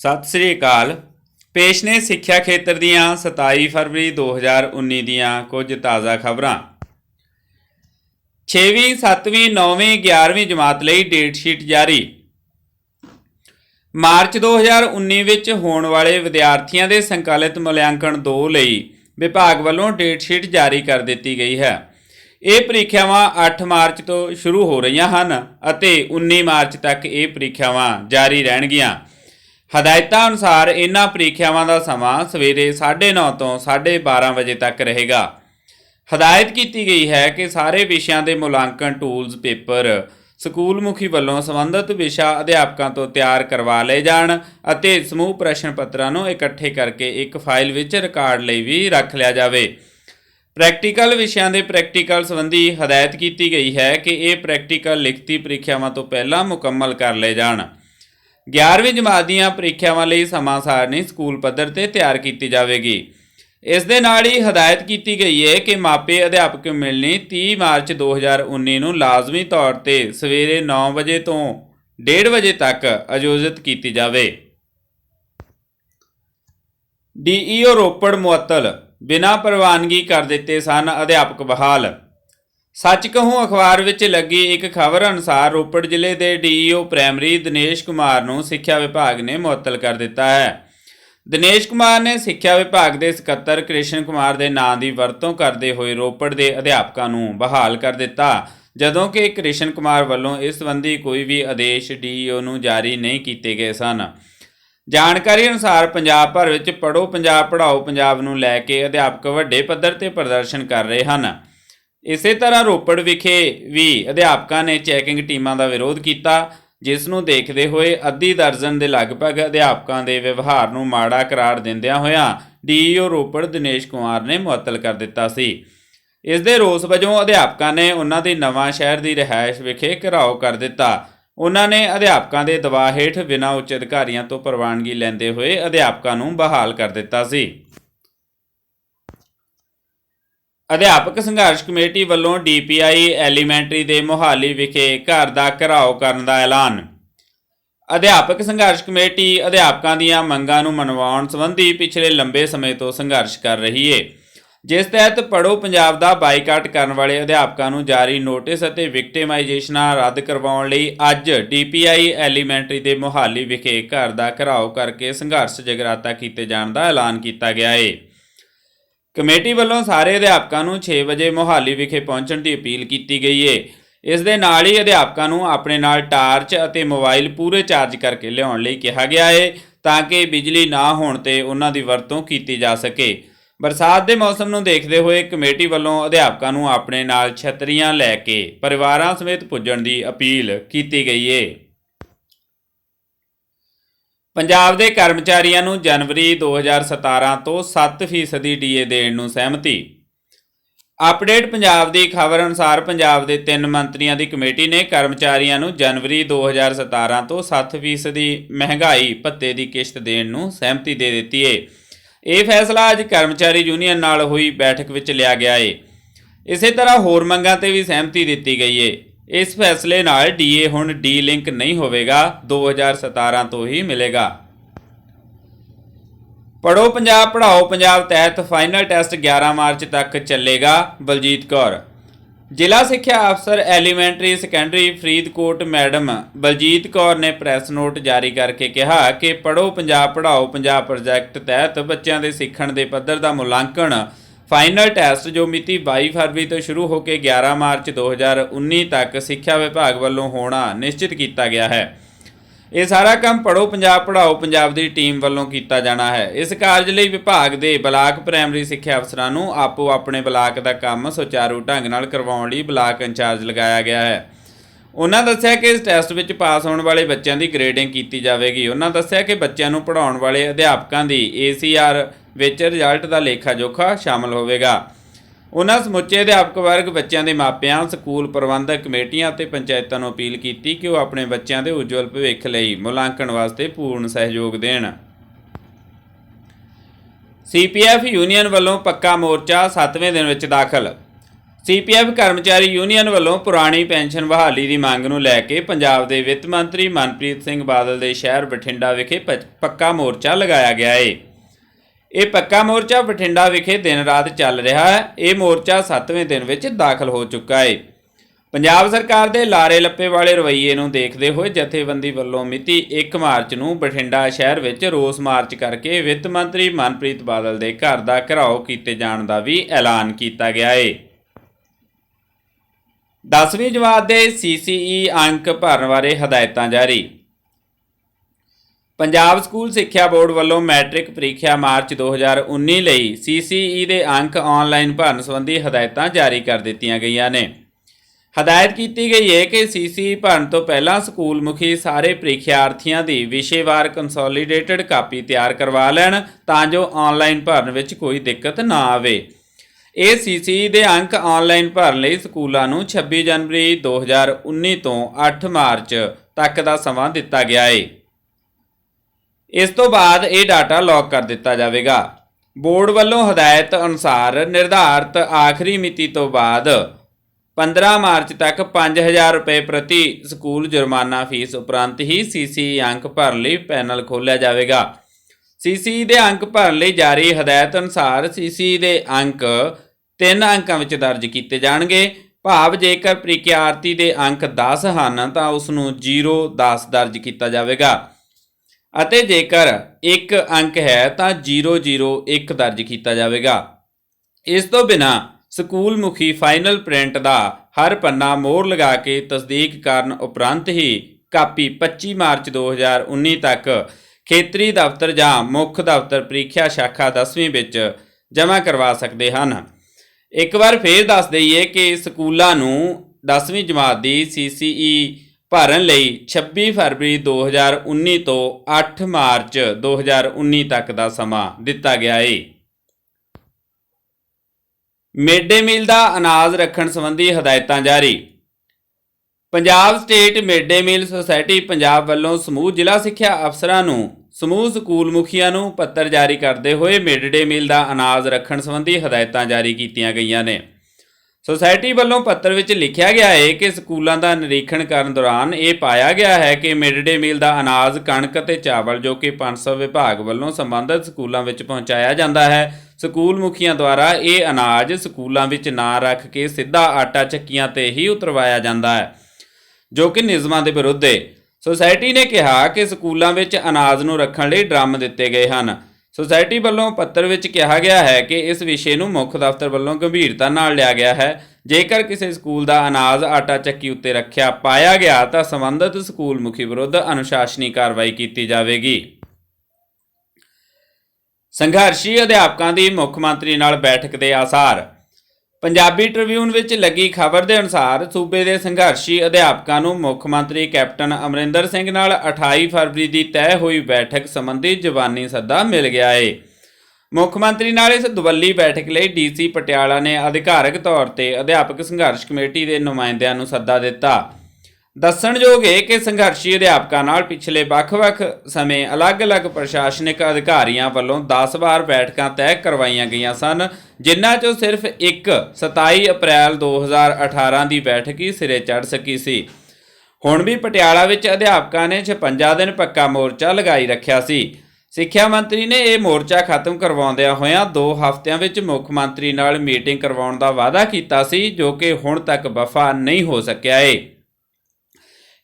ਸਤਿ ਸ੍ਰੀ ਅਕਾਲ। ਪੇਸ਼ ਨੇ ਸਿੱਖਿਆ ਖੇਤਰ ਦੀਆਂ 27 ਫਰਵਰੀ 2019 ਦੀਆਂ ਕੁਝ ਤਾਜ਼ਾ ਖਬਰਾਂ। 6ਵੀਂ 7ਵੀਂ 9ਵੀਂ 11ਵੀਂ ਜਮਾਤ ਲਈ ਡੇਟ ਸ਼ੀਟ ਜਾਰੀ। ਮਾਰਚ 2019 ਵਿੱਚ ਹੋਣ ਵਾਲੇ ਵਿਦਿਆਰਥੀਆਂ ਦੇ ਸੰਕਲਿਤ ਮੁਲਾਂਕਣ 2 ਲਈ ਵਿਭਾਗ ਵੱਲੋਂ ਡੇਟ ਸ਼ੀਟ ਜਾਰੀ ਕਰ ਦਿੱਤੀ ਗਈ ਹੈ। ਇਹ ਪ੍ਰੀਖਿਆਵਾਂ 8 ਮਾਰਚ ਤੋਂ ਸ਼ੁਰੂ ਹੋ ਰਹੀਆਂ ਹਨ ਅਤੇ 19 ਮਾਰਚ ਤੱਕ ਇਹ ਪ੍ਰੀਖਿਆਵਾਂ ਜਾਰੀ ਰਹਿਣਗੀਆਂ। ਹਦਾਇਤਾਂ ਅਨੁਸਾਰ ਇਹਨਾਂ ਪ੍ਰੀਖਿਆਵਾਂ ਦਾ ਸਮਾਂ ਸਵੇਰੇ 9:30 ਤੋਂ 12:30 ਵਜੇ ਤੱਕ ਰਹੇਗਾ। ਹਦਾਇਤ ਕੀਤੀ ਗਈ ਹੈ ਕਿ ਸਾਰੇ ਵਿਸ਼ਿਆਂ ਦੇ ਮੁਲਾਂਕਣ ਟੂਲਸ ਪੇਪਰ ਸਕੂਲ ਮੁਖੀ ਵੱਲੋਂ ਸੰਬੰਧਿਤ ਵਿਸ਼ਾ ਅਧਿਆਪਕਾਂ ਤੋਂ ਤਿਆਰ ਕਰਵਾ ਲਏ ਜਾਣ ਅਤੇ ਸਮੂਹ ਪ੍ਰਸ਼ਨ ਪੱਤਰਾਂ ਨੂੰ ਇਕੱਠੇ ਕਰਕੇ ਇੱਕ ਫਾਈਲ ਵਿੱਚ ਰਿਕਾਰਡ ਲਈ ਵੀ ਰੱਖ ਲਿਆ ਜਾਵੇ। ਪ੍ਰੈਕਟੀਕਲ ਵਿਸ਼ਿਆਂ ਦੇ ਪ੍ਰੈਕਟੀਕਲ ਸੰਬੰਧੀ ਹਦਾਇਤ ਕੀਤੀ ਗਈ ਹੈ ਕਿ ਇਹ ਪ੍ਰੈਕਟੀਕਲ ਲਿਖਤੀ ਪ੍ਰੀਖਿਆਵਾਂ ਤੋਂ ਪਹਿਲਾਂ ਮੁਕੰਮਲ ਕਰ ਲਏ ਜਾਣ। 11ਵੀਂ ਜਮਾਤ ਦੀਆਂ ਪ੍ਰੀਖਿਆਵਾਂ ਲਈ ਸਮਾਂ ਸਾਰਣੀ ਸਕੂਲ ਪੱਧਰ ਤੇ ਤਿਆਰ ਕੀਤੀ ਜਾਵੇਗੀ। ਇਸ ਦੇ ਨਾਲ ਹੀ ਹਦਾਇਤ ਕੀਤੀ ਗਈ ਹੈ ਕਿ ਮਾਪੇ ਅਧਿਆਪਕ ਮਿਲਣੀ 30 ਮਾਰਚ 2019 ਨੂੰ ਲਾਜ਼ਮੀ ਤੌਰ ਤੇ ਸਵੇਰੇ 9 ਵਜੇ ਤੋਂ 1:30 ਵਜੇ ਤੱਕ ਆਯੋਜਿਤ ਕੀਤੀ ਜਾਵੇ। ਡੀਈਓ ਰੋਪੜ ਮੁਅੱਤਲ, ਬਿਨਾਂ ਪ੍ਰਵਾਨਗੀ ਕਰ ਦਿੱਤੇ ਸਨ ਅਧਿਆਪਕ ਬਹਾਲ। ਸੱਚ ਕਹੂੰ, ਅਖਬਾਰ ਵਿੱਚ ਲੱਗੀ ਇੱਕ ਖਬਰ ਅਨੁਸਾਰ ਰੋਪੜ ਜ਼ਿਲ੍ਹੇ ਦੇ ਡੀਈਓ ਪ੍ਰਾਇਮਰੀ ਦਿਨੇਸ਼ ਕੁਮਾਰ ਨੂੰ ਸਿੱਖਿਆ ਵਿਭਾਗ ਨੇ ਮੁਅੱਤਲ ਕਰ ਦਿੱਤਾ ਹੈ। ਦਿਨੇਸ਼ ਕੁਮਾਰ ਨੇ ਸਿੱਖਿਆ ਵਿਭਾਗ ਦੇ ਸਕੱਤਰ ਕ੍ਰਿਸ਼ਨ ਕੁਮਾਰ ਦੇ ਨਾਂ ਦੀ ਵਰਤੋਂ ਕਰਦੇ ਹੋਏ ਰੋਪੜ ਦੇ ਅਧਿਆਪਕਾਂ ਨੂੰ ਬਹਾਲ ਕਰ ਦਿੱਤਾ, ਜਦੋਂ ਕਿ ਕ੍ਰਿਸ਼ਨ ਕੁਮਾਰ ਵੱਲੋਂ ਇਸ ਸੰਬੰਧੀ ਕੋਈ ਵੀ ਆਦੇਸ਼ ਡੀਈਓ ਨੂੰ ਜਾਰੀ ਨਹੀਂ ਕੀਤੇ ਗਏ ਸਨ। ਜਾਣਕਾਰੀ ਅਨੁਸਾਰ ਪੰਜਾਬ ਭਰ ਵਿੱਚ ਪੜੋ ਪੰਜਾਬ ਪੜਾਓ ਪੰਜਾਬ ਨੂੰ ਲੈ ਕੇ ਅਧਿਆਪਕ ਵੱਡੇ ਪੱਧਰ ਤੇ ਪ੍ਰਦਰਸ਼ਨ ਕਰ ਰਹੇ ਹਨ। ਇਸੇ ਤਰ੍ਹਾਂ ਰੋਪੜ ਵਿਖੇ ਵੀ ਅਧਿਆਪਕਾਂ ਨੇ ਚੈਕਿੰਗ ਟੀਮਾਂ ਦਾ ਵਿਰੋਧ ਕੀਤਾ, ਜਿਸ ਨੂੰ ਦੇਖਦੇ ਹੋਏ ਅੱਧੀ ਦਰਜਨ ਦੇ ਲਗਭਗ ਅਧਿਆਪਕਾਂ ਦੇ ਵਿਵਹਾਰ ਨੂੰ ਮਾੜਾ ਕਰਾਰ ਦਿੰਦਿਆਂ ਹੋਇਆਂ ਡੀਈਓ ਰੋਪੜ ਦਿਨੇਸ਼ ਕੁਮਾਰ ਨੇ ਮੁਅੱਤਲ ਕਰ ਦਿੱਤਾ ਸੀ। ਇਸ ਦੇ ਰੋਸ ਵਜੋਂ ਅਧਿਆਪਕਾਂ ਨੇ ਉਹਨਾਂ ਦੀ ਨਵਾਂ ਸ਼ਹਿਰ ਦੀ ਰਿਹਾਇਸ਼ ਵਿਖੇ ਘਿਰਾਓ ਕਰ ਦਿੱਤਾ। ਉਹਨਾਂ ਨੇ ਅਧਿਆਪਕਾਂ ਦੇ ਦਬਾਅ ਹੇਠ ਬਿਨਾਂ ਉੱਚ ਅਧਿਕਾਰੀਆਂ ਤੋਂ ਪ੍ਰਵਾਨਗੀ ਲੈਂਦੇ ਹੋਏ ਅਧਿਆਪਕਾਂ ਨੂੰ ਬਹਾਲ ਕਰ ਦਿੱਤਾ ਸੀ। ਅਧਿਆਪਕ ਸੰਘਰਸ਼ ਕਮੇਟੀ ਵੱਲੋਂ ਡੀਪੀਆਈ ਐਲੀਮੈਂਟਰੀ ਦੇ ਮੋਹਾਲੀ ਵਿਖੇ ਘਰ ਦਾ ਘਿਰਾਓ ਕਰਨ ਦਾ ਐਲਾਨ। ਅਧਿਆਪਕ ਸੰਘਰਸ਼ ਕਮੇਟੀ ਅਧਿਆਪਕਾਂ ਦੀਆਂ ਮੰਗਾਂ ਨੂੰ ਮਨਵਾਉਣ ਸੰਬੰਧੀ ਪਿਛਲੇ ਲੰਬੇ ਸਮੇਂ ਤੋਂ ਸੰਘਰਸ਼ ਕਰ ਰਹੀ ਏ। ਜਿਸ ਤਹਿਤ ਪੜੋ ਪੰਜਾਬ ਦਾ ਬਾਈਕਾਟ ਕਰਨ ਵਾਲੇ ਅਧਿਆਪਕਾਂ ਨੂੰ ਜਾਰੀ ਨੋਟਿਸ ਅਤੇ ਵਿਕਟਿਮਾਈਜੇਸ਼ਨਾਂ ਰੱਦ ਕਰਵਾਉਣ ਲਈ ਅੱਜ ਡੀਪੀਆਈ ਐਲੀਮੈਂਟਰੀ ਦੇ ਮੋਹਾਲੀ ਵਿਖੇ ਘਰ ਦਾ ਘਿਰਾਓ ਕਰਕੇ ਸੰਘਰਸ਼ ਜਗਰਾਤਾ ਕੀਤੇ ਜਾਣ ਦਾ ਐਲਾਨ ਕੀਤਾ ਗਿਆ ਏ। ਕਮੇਟੀ ਵੱਲੋਂ ਸਾਰੇ ਅਧਿਆਪਕਾਂ ਨੂੰ 6 ਵਜੇ ਮੋਹਾਲੀ ਵਿਖੇ ਪਹੁੰਚਣ ਦੀ ਅਪੀਲ ਕੀਤੀ ਗਈ ਏ। ਇਸ ਦੇ ਨਾਲ ਹੀ ਅਧਿਆਪਕਾਂ ਨੂੰ ਆਪਣੇ ਨਾਲ ਟਾਰਚ ਅਤੇ ਮੋਬਾਈਲ ਪੂਰੇ ਚਾਰਜ ਕਰਕੇ ਲਿਆਉਣ ਲਈ ਕਿਹਾ ਗਿਆ ਹੈ ਤਾਂ ਕਿ ਬਿਜਲੀ ਨਾ ਹੋਣ ਤੇ ਉਹਨਾਂ ਦੀ ਵਰਤੋਂ ਕੀਤੀ ਜਾ ਸਕੇ। ਬਰਸਾਤ ਦੇ ਮੌਸਮ ਨੂੰ ਦੇਖਦੇ ਹੋਏ ਕਮੇਟੀ ਵੱਲੋਂ ਅਧਿਆਪਕਾਂ ਨੂੰ ਆਪਣੇ ਨਾਲ ਛਤਰੀਆਂ ਲੈ ਕੇ ਪਰਿਵਾਰਾਂ ਸਮੇਤ ਪੁੱਜਣ ਦੀ ਅਪੀਲ ਕੀਤੀ ਗਈ ਏ। ਪੰਜਾਬ ਦੇ ਕਰਮਚਾਰੀਆਂ ਨੂੰ ਜਨਵਰੀ 2017 ਤੋਂ 7% ਡੀਏ ਦੇਣ ਨੂੰ ਸਹਿਮਤੀ। ਅਪਡੇਟ ਪੰਜਾਬ ਦੀ ਖਬਰ ਅਨੁਸਾਰ ਪੰਜਾਬ ਦੇ ਤਿੰਨ ਮੰਤਰੀਆਂ ਦੀ ਕਮੇਟੀ ਨੇ ਕਰਮਚਾਰੀਆਂ ਨੂੰ ਜਨਵਰੀ 2017 ਤੋਂ 7% ਦੀ ਮਹਿੰਗਾਈ ਭੱਤੇ ਦੀ ਕਿਸ਼ਤ ਦੇਣ ਨੂੰ ਸਹਿਮਤੀ ਦੇ ਦਿੱਤੀ ਏ। ਇਹ ਫੈਸਲਾ ਅੱਜ ਕਰਮਚਾਰੀ ਯੂਨੀਅਨ ਨਾਲ ਹੋਈ ਬੈਠਕ ਵਿੱਚ ਲਿਆ ਗਿਆ ਏ। ਇਸੇ ਤਰ੍ਹਾਂ ਹੋਰ ਮੰਗਾਂ ਤੇ ਵੀ ਸਹਿਮਤੀ ਦਿੱਤੀ ਗਈ ਏ। ਇਸ ਫੈਸਲੇ ਨਾਲ ਡੀਏ ਹੁਣ ਡੀ ਲਿੰਕ ਨਹੀਂ ਹੋਵੇਗਾ 2017 ਤੋਂ ਹੀ ਮਿਲੇਗਾ। ਪੜੋ ਪੰਜਾਬ ਪੜਾਓ ਪੰਜਾਬ ਤਹਿਤ ਫਾਈਨਲ ਟੈਸਟ 11 ਮਾਰਚ ਤੱਕ ਚੱਲੇਗਾ, ਬਲਜੀਤ ਕੌਰ। ਜ਼ਿਲ੍ਹਾ ਸਿੱਖਿਆ ਅਫਸਰ elementary secondary Faridkot madam Baljit Kaur ਨੇ ਪ੍ਰੈਸ ਨੋਟ ਜਾਰੀ ਕਰਕੇ ਕਿਹਾ ਕਿ ਪੜੋ ਪੰਜਾਬ ਪੜਾਓ ਪੰਜਾਬ ਪ੍ਰੋਜੈਕਟ ਤਹਿਤ ਬੱਚਿਆਂ ਦੇ ਸਿੱਖਣ ਦੇ ਪੱਧਰ ਦਾ ਮੁਲਾਂਕਣ ਫਾਈਨਲ ਟੈਸਟ ਜੋ ਮਿਤੀ 22 ਫਰਵਰੀ ਤੋਂ ਸ਼ੁਰੂ ਹੋ ਕੇ 11 ਮਾਰਚ 2019 ਤੱਕ ਸਿੱਖਿਆ ਵਿਭਾਗ ਵੱਲੋਂ ਹੋਣਾ ਨਿਸ਼ਚਿਤ ਕੀਤਾ ਗਿਆ ਹੈ। ਇਹ ਸਾਰਾ ਕੰਮ ਪੜੋ ਪੰਜਾਬ ਪੜਾਓ ਪੰਜਾਬ ਦੀ ਟੀਮ ਵੱਲੋਂ ਕੀਤਾ ਜਾਣਾ ਹੈ। ਇਸ ਕਾਰਜ ਲਈ ਵਿਭਾਗ ਦੇ ਬਲਾਕ ਪ੍ਰਾਇਮਰੀ ਸਿੱਖਿਆ ਅਫਸਰਾਂ ਨੂੰ ਆਪੋ ਆਪਣੇ ਬਲਾਕ ਦਾ ਕੰਮ ਸੁਚਾਰੂ ਢੰਗ ਨਾਲ ਕਰਵਾਉਣ ਲਈ ਬਲਾਕ ਇੰਚਾਰਜ ਲਗਾਇਆ ਗਿਆ ਹੈ। ਉਹਨਾਂ ਦੱਸਿਆ ਕਿ ਇਸ ਟੈਸਟ ਵਿੱਚ ਪਾਸ ਹੋਣ ਵਾਲੇ ਬੱਚਿਆਂ ਦੀ ਗ੍ਰੇਡਿੰਗ ਕੀਤੀ ਜਾਵੇਗੀ। ਉਹਨਾਂ ਦੱਸਿਆ ਕਿ ਬੱਚਿਆਂ ਨੂੰ ਪੜਾਉਣ ਵਾਲੇ ਅਧਿਆਪਕਾਂ ਦੀ ACR ਵਿੱਚ ਰਿਜ਼ਲਟ ਦਾ ਲੇਖਾ ਜੋਖਾ ਸ਼ਾਮਲ ਹੋਵੇਗਾ। ਉਹਨਾਂ ਸਮੁੱਚੇ ਅਧਿਆਪਕ ਵਰਗ ਬੱਚਿਆਂ ਦੇ ਮਾਪਿਆਂ, ਸਕੂਲ ਪ੍ਰਬੰਧਕ ਕਮੇਟੀਆਂ ਅਤੇ ਪੰਚਾਇਤਾਂ ਨੂੰ ਅਪੀਲ ਕੀਤੀ ਕਿ ਉਹ ਆਪਣੇ ਬੱਚਿਆਂ ਦੇ ਉਜਵਲ ਭਵਿੱਖ ਲਈ ਮੁਲਾਂਕਣ ਵਾਸਤੇ ਪੂਰਨ ਸਹਿਯੋਗ ਦੇਣ। ਸੀਪੀਐਫ ਯੂਨੀਅਨ ਵੱਲੋਂ ਪੱਕਾ ਮੋਰਚਾ 7ਵੇਂ ਦਿਨ ਵਿੱਚ ਦਾਖਲ। ਸੀਪੀਐਫ ਕਰਮਚਾਰੀ ਯੂਨੀਅਨ ਵੱਲੋਂ ਪੁਰਾਣੀ ਪੈਨਸ਼ਨ ਬਹਾਲੀ ਦੀ ਮੰਗ ਨੂੰ ਲੈ ਕੇ ਪੰਜਾਬ ਦੇ ਵਿੱਤ ਮੰਤਰੀ ਮਨਪ੍ਰੀਤ ਸਿੰਘ ਬਾਦਲ ਦੇ ਸ਼ਹਿਰ ਬਠਿੰਡਾ ਵਿਖੇ ਪੱਕਾ ਮੋਰਚਾ ਲਗਾਇਆ ਗਿਆ ਹੈ ਇਹ ਪੱਕਾ ਮੋਰਚਾ ਬਠਿੰਡਾ ਵਿਖੇ ਦਿਨ ਰਾਤ ਚੱਲ ਰਿਹਾ ਹੈ। ਇਹ ਮੋਰਚਾ 7ਵੇਂ ਦਿਨ ਵਿੱਚ ਦਾਖਲ ਹੋ ਚੁੱਕਾ ਹੈ। ਪੰਜਾਬ ਸਰਕਾਰ ਦੇ ਲਾਰੇ ਲੱਪੇ ਵਾਲੇ ਰਵੱਈਏ ਨੂੰ ਦੇਖਦੇ ਹੋਏ ਜਥੇਬੰਦੀ ਵੱਲੋਂ ਮਿਤੀ 1 ਮਾਰਚ ਨੂੰ ਬਠਿੰਡਾ ਸ਼ਹਿਰ ਵਿੱਚ ਰੋਸ ਮਾਰਚ ਕਰਕੇ ਵਿੱਤ ਮੰਤਰੀ ਮਨਪ੍ਰੀਤ ਬਾਦਲ ਦੇ ਘਰ ਦਾ ਘਿਰਾਓ ਕੀਤੇ ਜਾਣ ਦਾ ਵੀ ਐਲਾਨ ਕੀਤਾ ਗਿਆ ਹੈ। 10ਵੀਂ ਜਮਾਤ ਦੇ ਸੀਸੀਈ ਅੰਕ ਭਰਨ ਬਾਰੇ ਹਦਾਇਤਾਂ ਜਾਰੀ। ਪੰਜਾਬ ਸਕੂਲ ਸਿੱਖਿਆ ਬੋਰਡ ਵੱਲੋਂ ਮੈਟ੍ਰਿਕ ਪ੍ਰੀਖਿਆ ਮਾਰਚ 2019 ਲਈ ਸੀਸੀਈ ਦੇ ਅੰਕ ਆਨਲਾਈਨ ਭਰਨ ਸੰਬੰਧੀ ਹਦਾਇਤਾਂ ਜਾਰੀ ਕਰ ਦਿੱਤੀਆਂ ਗਈਆਂ ਨੇ। ਹਦਾਇਤ ਕੀਤੀ ਗਈ ਹੈ ਕਿ ਸੀਸੀਈ ਭਰਨ ਤੋਂ ਪਹਿਲਾਂ ਸਕੂਲ ਮੁਖੀ ਸਾਰੇ ਪ੍ਰੀਖਿਆਰਥੀਆਂ ਦੀ ਵਿਸ਼ੇਵਾਰ ਕੰਸੋਲੀਡੇਟਡ ਕਾਪੀ ਤਿਆਰ ਕਰਵਾ ਲੈਣ ਤਾਂ ਜੋ ਆਨਲਾਈਨ ਭਰਨ ਵਿੱਚ ਕੋਈ ਦਿੱਕਤ ਨਾ ਆਵੇ। ਇਹ ਸੀਸੀਈ ਦੇ ਅੰਕ ਆਨਲਾਈਨ ਭਰਨ ਲਈ ਸਕੂਲਾਂ ਨੂੰ 26 ਜਨਵਰੀ 2019 ਤੋਂ 8 ਮਾਰਚ ਤੱਕ ਦਾ ਸਮਾਂ ਦਿੱਤਾ ਗਿਆ ਹੈ ਇਸ ਤੋਂ ਬਾਅਦ ਇਹ ਡਾਟਾ ਲੌਕ ਕਰ ਦਿੱਤਾ ਜਾਵੇਗਾ। ਬੋਰਡ ਵੱਲੋਂ ਹਦਾਇਤ ਅਨੁਸਾਰ ਨਿਰਧਾਰਤ ਆਖਰੀ ਮਿਤੀ ਤੋਂ ਬਾਅਦ 15 ਮਾਰਚ ਤੱਕ 5000 ਰੁਪਏ ਪ੍ਰਤੀ ਸਕੂਲ ਜੁਰਮਾਨਾ ਫੀਸ ਉਪਰੰਤ ਹੀ ਸੀਸੀਈ ਅੰਕ ਭਰਨ ਲਈ ਪੈਨਲ ਖੋਲ੍ਹਿਆ ਜਾਵੇਗਾ। ਸੀਸੀਈ ਦੇ ਅੰਕ ਭਰਨ ਲਈ ਜਾਰੀ ਹਦਾਇਤ ਅਨੁਸਾਰ ਸੀਸੀਈ ਦੇ ਅੰਕ ਤਿੰਨ ਅੰਕਾਂ ਵਿੱਚ ਦਰਜ ਕੀਤੇ ਜਾਣਗੇ। ਭਾਵ ਜੇਕਰ ਪ੍ਰੀਖਿਆਰਥੀ ਦੇ ਅੰਕ 10 ਹਨ ਤਾਂ ਉਸ ਨੂੰ 0 10 ਦਰਜ ਕੀਤਾ ਜਾਵੇਗਾ। ਅਤੇ ਜੇਕਰ ਇੱਕ ਅੰਕ ਹੈ ਤਾਂ 001 ਦਰਜ ਕੀਤਾ ਜਾਵੇਗਾ। ਇਸ ਤੋਂ ਬਿਨਾ ਸਕੂਲ ਮੁਖੀ ਫਾਈਨਲ ਪ੍ਰਿੰਟ ਦਾ ਹਰ ਪੰਨਾ ਮੋਹਰ ਲਗਾ ਕੇ ਤਸਦੀਕ ਕਰਨ ਉਪਰੰਤ ਹੀ ਕਾਪੀ 25 ਮਾਰਚ 2019 ਤੱਕ ਖੇਤਰੀ ਦਫ਼ਤਰ ਜਾਂ ਮੁੱਖ ਦਫ਼ਤਰ ਪ੍ਰੀਖਿਆ ਸ਼ਾਖਾ 10ਵੀਂ ਵਿੱਚ ਜਮ੍ਹਾਂ ਕਰਵਾ ਸਕਦੇ ਹਨ। ਇੱਕ ਵਾਰ ਫੇਰ ਦੱਸ ਦਈਏ ਕਿ ਸਕੂਲਾਂ ਨੂੰ 10ਵੀਂ ਜਮਾਤ ਦੀ ਸੀਸੀਈ ਭਰਨ ਲਈ 26 ਫਰਵਰੀ 2019 ਤੋਂ 8 ਮਾਰਚ 2019 ਤੱਕ ਦਾ ਸਮਾਂ ਦਿੱਤਾ ਗਿਆ ਹੈ ਮਿਡ ਡੇ ਮੀਲ ਦਾ ਅਨਾਜ ਰੱਖਣ ਸੰਬੰਧੀ ਹਦਾਇਤਾਂ ਜਾਰੀ। Punjab state mid day meal society Punjab ਵੱਲੋਂ ਸਮੂਹ ਜ਼ਿਲ੍ਹਾ ਸਿੱਖਿਆ ਅਫਸਰਾਂ ਨੂੰ ਸਮੂਹ ਸਕੂਲ ਮੁਖੀਆਂ ਨੂੰ ਪੱਤਰ ਜਾਰੀ ਕਰਦੇ ਹੋਏ ਮਿਡ ਡੇ ਮੀਲ ਦਾ ਅਨਾਜ ਰੱਖਣ ਸੰਬੰਧੀ ਹਦਾਇਤਾਂ ਜਾਰੀ ਕੀਤੀਆਂ ਗਈਆਂ ਨੇ। ਸੁਸਾਇਟੀ ਵੱਲੋਂ ਪੱਤਰ ਵਿੱਚ ਲਿਖਿਆ ਗਿਆ ਹੈ ਕਿ ਸਕੂਲਾਂ ਦਾ ਨਿਰੀਖਣ ਕਰਨ ਦੌਰਾਨ ਇਹ ਪਾਇਆ ਗਿਆ ਹੈ ਕਿ ਮਿਡ ਡੇ ਮੀਲ ਦਾ ਅਨਾਜ, ਕਣਕ ਅਤੇ ਚਾਵਲ ਜੋ ਕਿ 500 ਵਿਭਾਗ ਵੱਲੋਂ ਸੰਬੰਧਿਤ ਸਕੂਲਾਂ ਵਿੱਚ ਪਹੁੰਚਾਇਆ ਜਾਂਦਾ ਹੈ। ਸਕੂਲ ਮੁਖੀਆਂ ਦੁਆਰਾ ਇਹ ਅਨਾਜ ਸਕੂਲਾਂ ਵਿੱਚ ਨਾ ਰੱਖ ਕੇ ਸਿੱਧਾ ਆਟਾ ਚੱਕੀਆਂ ਤੇ ਹੀ ਉਤਰਵਾਇਆ ਜਾਂਦਾ ਹੈ, ਜੋ ਕਿ ਨਿਯਮਾਂ ਦੇ ਵਿਰੁੱਧ ਹੈ। ਸੁਸਾਇਟੀ ਨੇ ਕਿਹਾ ਕਿ ਸਕੂਲਾਂ ਵਿੱਚ ਅਨਾਜ ਨੂੰ ਰੱਖਣ ਲਈ ਡਰਮ ਦਿੱਤੇ ਗਏ ਹਨ। ਸੁਸਾਇਟੀ ਵੱਲੋਂ ਪੱਤਰ ਵਿੱਚ ਕਿਹਾ ਗਿਆ ਹੈ ਕਿ ਇਸ ਵਿਸ਼ੇ ਨੂੰ ਮੁੱਖ ਦਫ਼ਤਰ ਵੱਲੋਂ ਗੰਭੀਰਤਾ ਨਾਲ ਲਿਆ ਗਿਆ ਹੈ। ਜੇਕਰ ਕਿਸੇ ਸਕੂਲ ਦਾ ਅਨਾਜ ਆਟਾ ਚੱਕੀ ਉੱਤੇ ਰੱਖਿਆ ਪਾਇਆ ਗਿਆ ਤਾਂ ਸੰਬੰਧਿਤ ਸਕੂਲ ਮੁਖੀ ਵਿਰੁੱਧ ਅਨੁਸ਼ਾਸਨੀ ਕਾਰਵਾਈ ਕੀਤੀ ਜਾਵੇਗੀ। ਸੰਘਰਸ਼ੀ ਅਧਿਆਪਕਾਂ ਦੀ ਮੁੱਖ ਮੰਤਰੀ ਨਾਲ ਬੈਠਕ ਦੇ ਆਸਾਰ ਪੰਜਾਬੀ ਟ੍ਰਿਬਿਊਨ ਵਿੱਚ ਲੱਗੀ ਖਬਰ ਦੇ ਅਨੁਸਾਰ ਸੂਬੇ ਦੇ ਸੰਘਰਸ਼ੀ ਅਧਿਆਪਕਾਂ ਨੂੰ ਮੁੱਖ ਮੰਤਰੀ ਕੈਪਟਨ ਅਮਰਿੰਦਰ ਸਿੰਘ ਨਾਲ 28 ਫਰਵਰੀ ਦੀ ਤੈਅ ਹੋਈ ਬੈਠਕ ਸੰਬੰਧੀ ਜ਼ਬਾਨੀ ਸੱਦਾ ਮਿਲ ਗਿਆ ਏ। ਮੁੱਖ ਮੰਤਰੀ ਨਾਲ ਇਸ ਦੁਵੱਲੀ ਬੈਠਕ ਲਈ ਡੀਸੀ ਪਟਿਆਲਾ ਨੇ ਅਧਿਕਾਰਕ ਤੌਰ ਤੇ ਅਧਿਆਪਕ ਸੰਘਰਸ਼ ਕਮੇਟੀ ਦੇ ਨੁਮਾਇੰਦਿਆਂ ਨੂੰ ਸੱਦਾ ਦਿੱਤਾ। ਦੱਸਣਯੋਗ ਹੈ ਕਿ ਸੰਘਰਸ਼ੀ ਅਧਿਆਪਕਾਂ ਨਾਲ ਪਿਛਲੇ ਵੱਖ-ਵੱਖ ਸਮੇਂ ਅਲੱਗ-ਅਲੱਗ ਪ੍ਰਸ਼ਾਸਨਿਕ ਅਧਿਕਾਰੀਆਂ ਵੱਲੋਂ 10 ਵਾਰ ਬੈਠਕਾਂ ਤੈਅ ਕਰਵਾਈਆਂ ਗਈਆਂ ਸਨ, ਜਿਨ੍ਹਾਂ 'ਚੋਂ ਸਿਰਫ ਇੱਕ 27 ਅਪ੍ਰੈਲ 2018 ਦੀ ਬੈਠਕ ਹੀ ਸਿਰੇ ਚੜ੍ਹ ਸਕੀ ਸੀ। ਹੁਣ ਵੀ ਪਟਿਆਲਾ ਵਿੱਚ ਅਧਿਆਪਕਾਂ ਨੇ 56 ਦਿਨ ਪੱਕਾ ਮੋਰਚਾ ਲਗਾਈ ਰੱਖਿਆ ਸੀ। ਸਿੱਖਿਆ ਮੰਤਰੀ ਨੇ ਇਹ ਮੋਰਚਾ ਖਤਮ ਕਰਵਾਉਂਦਿਆਂ ਹੋਇਆਂ 2 ਹਫ਼ਤਿਆਂ ਵਿੱਚ ਮੁੱਖ ਮੰਤਰੀ ਨਾਲ ਮੀਟਿੰਗ ਕਰਵਾਉਣ ਦਾ ਵਾਅਦਾ ਕੀਤਾ ਸੀ, ਜੋ ਕਿ ਹੁਣ ਤੱਕ ਵਫਾ ਨਹੀਂ ਹੋ ਸਕਿਆ ਏ।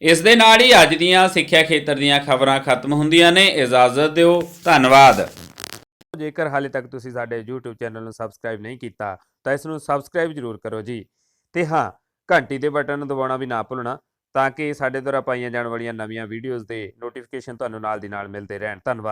ਇਸ ਦੇ ਨਾਲ ਹੀ ਅੱਜ ਦੀਆਂ ਸਿੱਖਿਆ ਖੇਤਰ ਦੀਆਂ ਖਬਰਾਂ ਖਤਮ ਹੁੰਦੀਆਂ ਨੇ। ਇਜਾਜ਼ਤ ਦਿਓ। ਧੰਨਵਾਦ। ਜੇਕਰ ਹਾਲੇ ਤੱਕ ਤੁਸੀਂ ਸਾਡੇ YouTube ਚੈਨਲ ਨੂੰ ਸਬਸਕ੍ਰਾਈਬ ਨਹੀਂ ਕੀਤਾ, ਤਾਂ ਇਸ ਨੂੰ ਸਬਸਕ੍ਰਾਈਬ ਜ਼ਰੂਰ ਕਰੋ ਜੀ। ਤੇ ਹਾਂ, ਘੰਟੀ ਦੇ ਬਟਨ ਨੂੰ ਦਬਾਉਣਾ ਵੀ ਨਾ ਭੁੱਲਣਾ, ਤਾਂ ਕਿ ਸਾਡੇ ਦੁਆਰਾ ਪਾਈਆਂ ਜਾਣ ਵਾਲੀਆਂ ਨਵੀਆਂ ਵੀਡੀਓਜ਼ ਦੇ ਨੋਟੀਫਿਕੇਸ਼ਨ ਤੁਹਾਨੂੰ ਨਾਲ ਦੀ ਨਾਲ ਮਿਲਦੇ ਰਹਿਣ। ਧੰਨਵਾਦ।